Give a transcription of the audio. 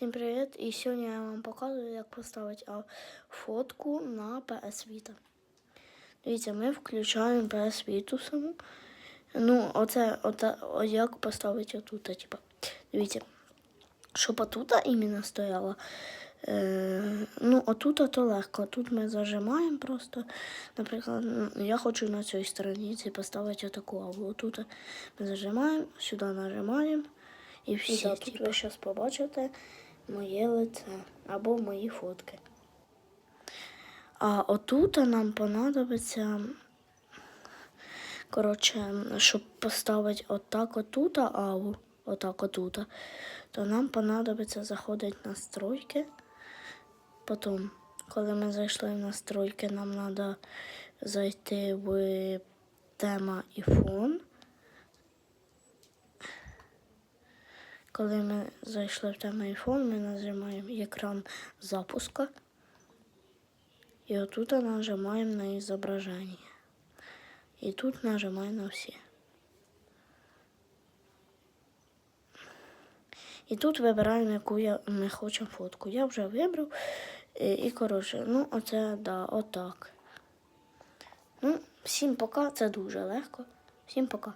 Всім привіт! І сьогодні я вам показую, як поставити фотку на PS Vita. Дивіться, ми включаємо PS Vita саму. Ну, оце, оце о, як поставити отут, типа. Дивіться, щоб отут іменно стояла. Е, ну, отут то легко. Тут ми зажимаємо просто. Наприклад, я хочу на цій стороні поставити отаку або отут ми зажимаємо, сюди нажимаємо. І всі. да, тут тут ви зараз побачите моє лице або мої фотки. А отут нам понадобиться, коротше, щоб поставити отак отут, аву, отак отут, то нам понадобиться заходити в настройки. Потім, коли ми зайшли в настройки, нам треба зайти в тема і фон. Коли ми зайшли в тему iPhone, ми нажимаємо екран запуска. І отут нажимаємо на зображення. І тут нажимаємо на всі. І тут вибираємо, яку я, ми хочемо фотку. Я вже вибрав. І, і коротше, ну, оце, да, отак. Ну, всім пока, це дуже легко. Всім пока.